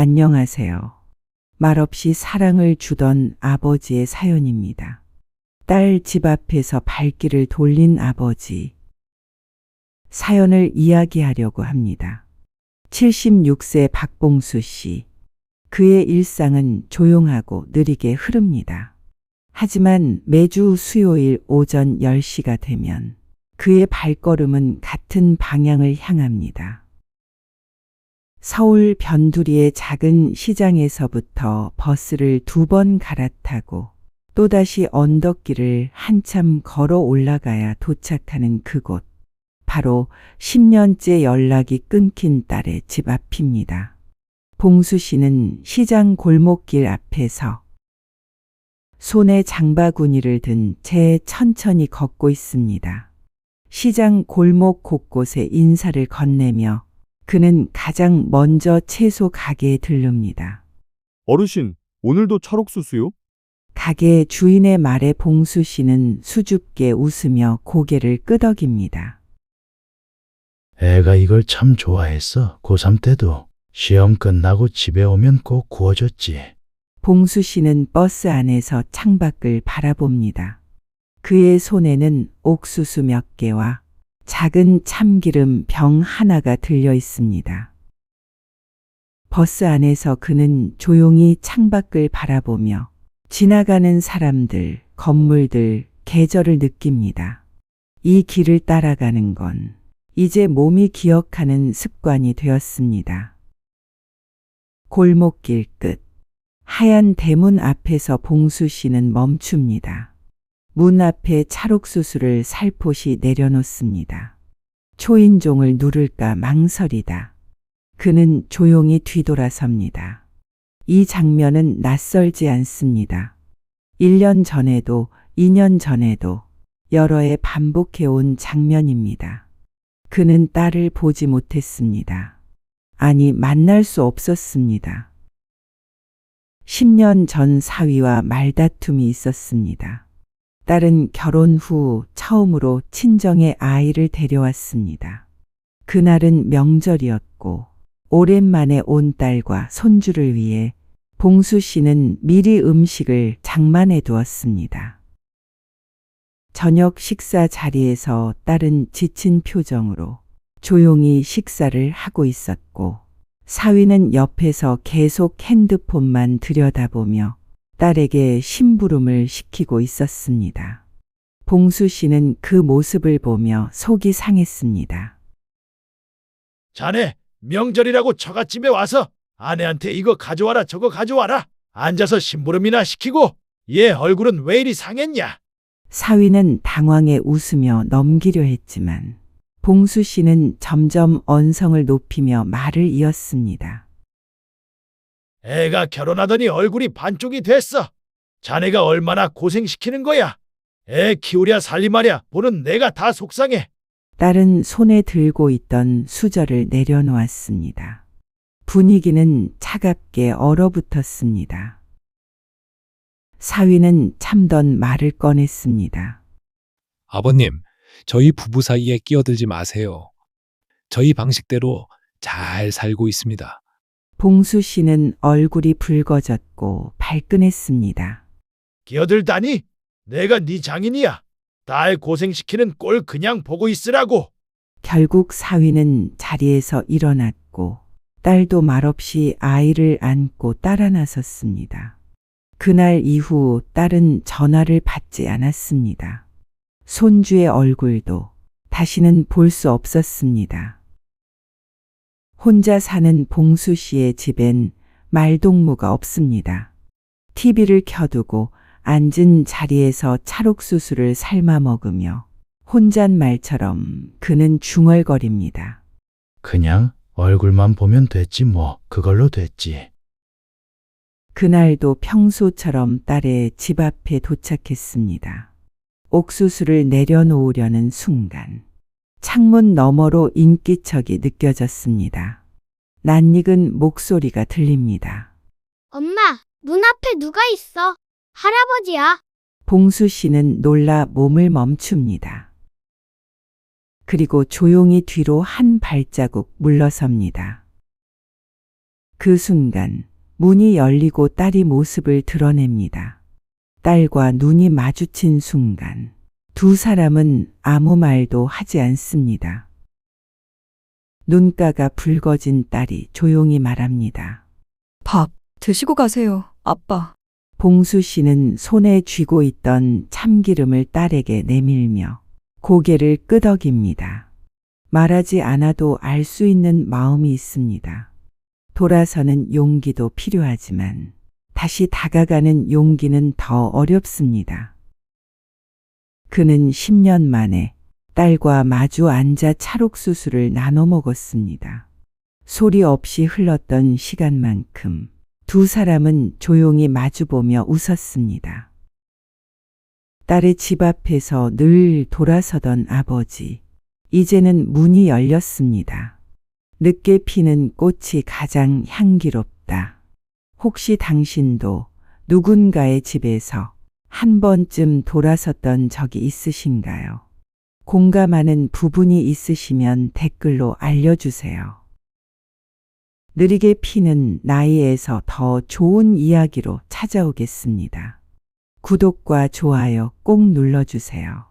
안녕하세요. 말없이 사랑을 주던 아버지의 사연입니다. 딸 집 앞에서 발길을 돌린 아버지. 사연을 이야기하려고 합니다. 76세 박봉수 씨. 그의 일상은 조용하고 느리게 흐릅니다. 하지만 매주 수요일 오전 10시가 되면 그의 발걸음은 같은 방향을 향합니다. 서울 변두리의 작은 시장에서부터 버스를 두 번 갈아타고 또다시 언덕길을 한참 걸어 올라가야 도착하는 그곳. 바로 10년째 연락이 끊긴 딸의 집 앞입니다. 봉수 씨는 시장 골목길 앞에서 손에 장바구니를 든 채 천천히 걷고 있습니다. 시장 골목 곳곳에 인사를 건네며 그는 가장 먼저 채소 가게에 들릅니다. 어르신, 오늘도 찰옥수수요? 가게 주인의 말에 봉수 씨는 수줍게 웃으며 고개를 끄덕입니다. 애가 이걸 참 좋아했어. 고3 때도 시험 끝나고 집에 오면 꼭 구워줬지. 봉수 씨는 버스 안에서 창밖을 바라봅니다. 그의 손에는 옥수수 몇 개와 작은 참기름 병 하나가 들려 있습니다. 버스 안에서 그는 조용히 창밖을 바라보며 지나가는 사람들, 건물들, 계절을 느낍니다. 이 길을 따라가는 건 이제 몸이 기억하는 습관이 되었습니다. 골목길 끝. 하얀 대문 앞에서 봉수 씨는 멈춥니다. 문 앞에 찰옥수수를 살포시 내려놓습니다. 초인종을 누를까 망설이다. 그는 조용히 뒤돌아섭니다. 이 장면은 낯설지 않습니다. 1년 전에도 2년 전에도 여러 해 반복해온 장면입니다. 그는 딸을 보지 못했습니다. 아니, 만날 수 없었습니다. 10년 전 사위와 말다툼이 있었습니다. 딸은 결혼 후 처음으로 친정의 아이를 데려왔습니다. 그날은 명절이었고, 오랜만에 온 딸과 손주를 위해 봉수 씨는 미리 음식을 장만해 두었습니다. 저녁 식사 자리에서 딸은 지친 표정으로 조용히 식사를 하고 있었고, 사위는 옆에서 계속 핸드폰만 들여다보며 딸에게 심부름을 시키고 있었습니다. 봉수 씨는 그 모습을 보며 속이 상했습니다. 자네, 명절이라고 처갓집에 와서 아내한테 이거 가져와라 저거 가져와라 앉아서 심부름이나 시키고 얘 얼굴은 왜 이리 상했냐? 사위는 당황해 웃으며 넘기려 했지만 봉수 씨는 점점 언성을 높이며 말을 이었습니다. 애가 결혼하더니 얼굴이 반쪽이 됐어. 자네가 얼마나 고생시키는 거야. 애 키우랴 살림하랴 보는 내가 다 속상해. 딸은 손에 들고 있던 수저를 내려놓았습니다. 분위기는 차갑게 얼어붙었습니다. 사위는 참던 말을 꺼냈습니다. 아버님, 저희 부부 사이에 끼어들지 마세요. 저희 방식대로 잘 살고 있습니다. 봉수 씨는 얼굴이 붉어졌고 발끈했습니다. 끼어들다니? 내가 네 장인이야. 딸 고생시키는 꼴 그냥 보고 있으라고. 결국 사위는 자리에서 일어났고 딸도 말없이 아이를 안고 따라 나섰습니다. 그날 이후 딸은 전화를 받지 않았습니다. 손주의 얼굴도 다시는 볼 수 없었습니다. 혼자 사는 봉수 씨의 집엔 말동무가 없습니다. TV를 켜두고 앉은 자리에서 찰옥수수를 삶아 먹으며 혼잣말처럼 그는 중얼거립니다. 그냥 얼굴만 보면 됐지 뭐. 그걸로 됐지. 그날도 평소처럼 딸의 집 앞에 도착했습니다. 옥수수를 내려놓으려는 순간 창문 너머로 인기척이 느껴졌습니다. 낯익은 목소리가 들립니다. 엄마, 문 앞에 누가 있어? 할아버지야. 봉수 씨는 놀라 몸을 멈춥니다. 그리고 조용히 뒤로 한 발자국 물러섭니다. 그 순간 문이 열리고 딸이 모습을 드러냅니다. 딸과 눈이 마주친 순간 두 사람은 아무 말도 하지 않습니다. 눈가가 붉어진 딸이 조용히 말합니다. 밥 드시고 가세요, 아빠. 봉수 씨는 손에 쥐고 있던 참기름을 딸에게 내밀며 고개를 끄덕입니다. 말하지 않아도 알 수 있는 마음이 있습니다. 돌아서는 용기도 필요하지만 다시 다가가는 용기는 더 어렵습니다. 그는 10년 만에 딸과 마주 앉아 찰옥수수를 나눠 먹었습니다. 소리 없이 흘렀던 시간만큼 두 사람은 조용히 마주보며 웃었습니다. 딸의 집 앞에서 늘 돌아서던 아버지. 이제는 문이 열렸습니다. 늦게 피는 꽃이 가장 향기롭다. 혹시 당신도 누군가의 집에서 한 번쯤 돌아섰던 적이 있으신가요? 공감하는 부분이 있으시면 댓글로 알려주세요. 느리게 피는 나이에서 더 좋은 이야기로 찾아오겠습니다. 구독과 좋아요 꼭 눌러주세요.